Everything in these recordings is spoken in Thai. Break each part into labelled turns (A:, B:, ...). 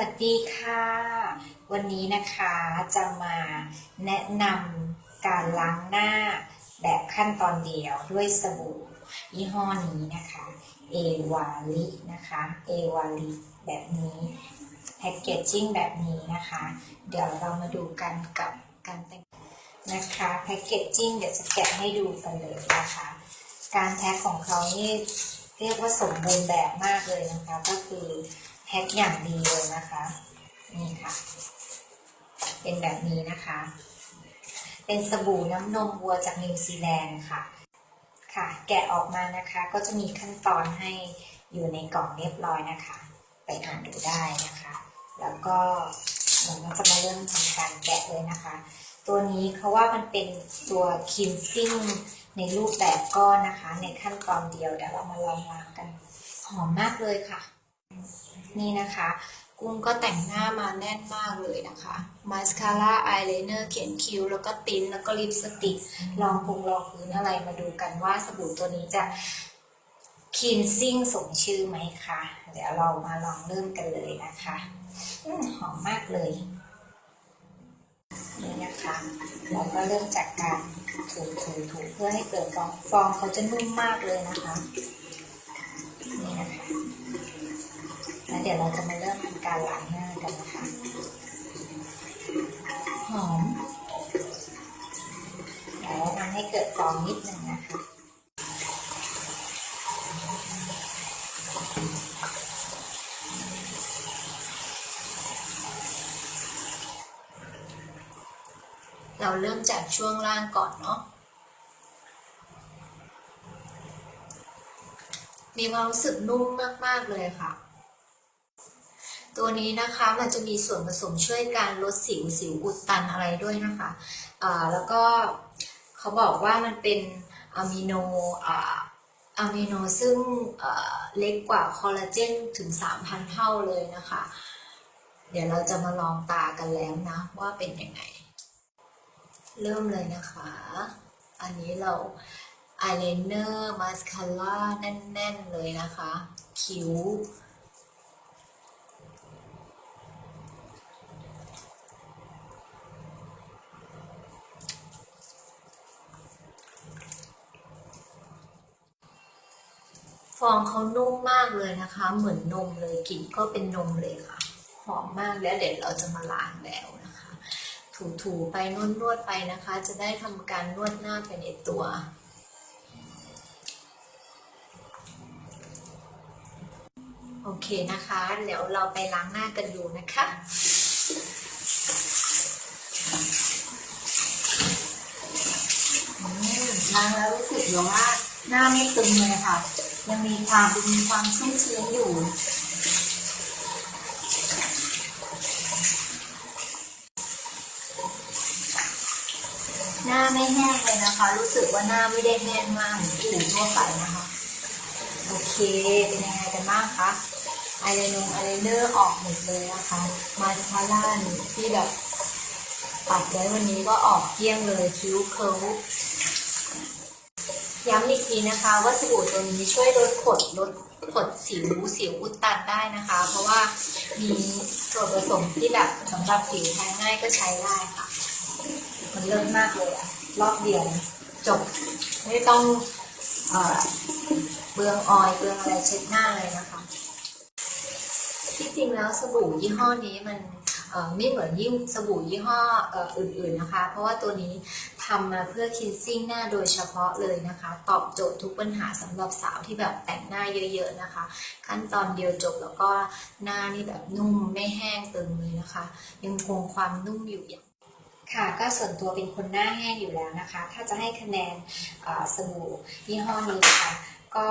A: วัสดีค่ะ วันนี้นะคะจะมาแนะนำการล้างหน้าแบบขั้นตอนเดียวด้วยสบู่ยี่ห้อนี้นะคะเอวาลินะคะเอวาลิแบบนี้แพ็กเกจจิ้งแบบนี้นะคะ เดี๋ยวเรามาดูกันกับการแต่งนะคะแพ็กเกจจิ้งเดี๋ยวจะแกะให้ดูกันเลยนะคะ การแพ็คของเขานี่เรียกว่าสมบูรณ์แบบมากเลยนะคะ ก็คือ แพ็คอย่างดีเลยนะคะ นี่ค่ะ เป็นแบบนี้นะคะ เป็นสบู่น้ำนมวัวจากนิวซีแลนด์ค่ะ ค่ะ แกะออกมานะคะ ก็จะมีขั้นตอนให้อยู่ในกล่องเรียบร้อยนะคะ ไปอ่านดูได้นะคะ แล้วก็เราก็จะมาเริ่มทำการแกะเลยนะคะ ตัวนี้เขาว่ามันเป็นตัวคินซิ่งในรูปแบบก้อนนะคะ ในขั้นตอนเดียวเดี๋ยวเรามาลองล้างกัน หอมมากเลยค่ะ นี่นะคะ กุ้งก็แต่งหน้ามาแน่นมากเลยนะคะมาสคาร่าอายไลเนอร์เขียนคิ้ว แล้วก็ติ้นแล้วก็ลิปสติกรองพุงรองพื้นอะไรมาดูกันว่าสบู่ตัวนี้จะคินซิ่งสมชื่อไหมคะ เดี๋ยวเรามาลองเริ่มกันเลยนะคะอหอมมากเลยนี่นะคะเราก็เริ่มจากการถูถูถูเพื่อให้เกิดฟองฟองเขาจะนุ่มมากเลยนะคะ นี่นะคะ แล้วเดี๋ ยวเราจะมาเริ่มทำการล้างหน้ากันนะคะ หอมเดี๋ยวทำให้เกิดฟองนิดนึงนะคะเราเริ่มจากช่วงล่างก่อนเนาะ มีความรู้สึกนุ่มมาก ๆ เลยค่ะ ตัวนี้นะคะมันจะมีส่วนผสมช่วยการลดสิวสิวอุดตันอะไรด้วยนะคะอ่าแล้วก็เขาบอกว่ามันเป็นอะมิโนอะมิโนซึ่งเอ่อเล็กกว่าคอลลาเจนถึง 3,000 เท่าเลยนะคะ เดี๋ยวเราจะมาลองตากันแล้วนะว่าเป็นยังไง เริ่มเลยนะคะ อันนี้เราอายไลเนอร์มาสคาร่าแน่น ๆ เลยนะคะ คิ้ว ฟองเขานุ่มมากเลยนะคะ เหมือนนมเลยกลิ่นก็เป็นนมเลยค่ะ หอมมากแล้วเดี๋ยวเราจะมาล้างแล้วนะคะ ถูๆไปนวดนวดๆไปนะคะ จะได้ทำการนวดหน้าไปในตัวโอเคนะคะ เดี๋ยวเราไปล้างหน้ากันดูนะคะ ล้างแล้วรู้สึกว่าหน้าไม่ตึงเลยค่ะ ยังมีความมีความชุ่มชื้นอยู่ หน้าไม่แห้งเลยนะคะ รู้สึกว่าหน้าไม่ได้แห้งมากเหมือนผิวทั่วไปนะคะ โอเค เป็นยังไงกันบ้างคะอายไลนงอายไลเนอร์ออกหมดเลยนะคะ มาสคาร่าที่แบบปัดไว้วันนี้ก็ออกเกลี้ยงเลยคิ้วเคิร์ล ย้ำอีกทีนะคะว่าสบู่ตัวนี้ช่วยลดขดลดขดสิวสิวอุดตันได้นะคะ เพราะว่ามีส่วนผสมที่แบบสำหรับผิวแพ้ง่ายก็ใช้ได้ค่ะ มันเลิศมากเลยอะรอบเดียวจบไม่ต้องเบืองออยเบืองอะไรเช็ดหน้าเลยนะคะ ที่จริงแล้วสบู่ยี่ห้อนี้มัน ไม่เหมือนยิ่งสบู่ยี่ห้ออ,อื่นๆนะคะ เพราะว่าตัวนี้ทำมาเพื่อคินซิ่งหน้าโดยเฉพาะเลยนะคะ ตอบโจทย์ทุกปัญหาสำหรับสาวที่แบบแต่งหน้าเยอะๆนะคะ ขั้นตอนเดียวจบแล้วก็หน้านี่แบบนุ่มไม่แห้งตึงเลยนะคะ ยังคงความนุ่มอยู่อย่างค่ะก็ส่วนตัวเป็นคนหน้าแห้งอยู่แล้วนะคะ ถ้าจะให้คะแนนสบู่ยี่ห้อนี้นะคะ ก็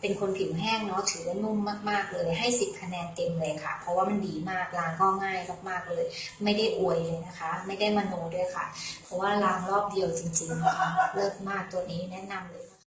A: เป็นคนผิวแห้งเนาะถือว่านุ่มมากๆเลยให้ 10 คะแนนเต็มเลยค่ะ เพราะว่ามันดีมากล้างก็ง่ายมากๆเลย ไม่ได้อวยเลยนะคะ ไม่ได้มโนด้วยค่ะ เพราะว่าล้างรอบเดียวจริงๆนะคะเลิศมากตัวนี้แนะนำเลย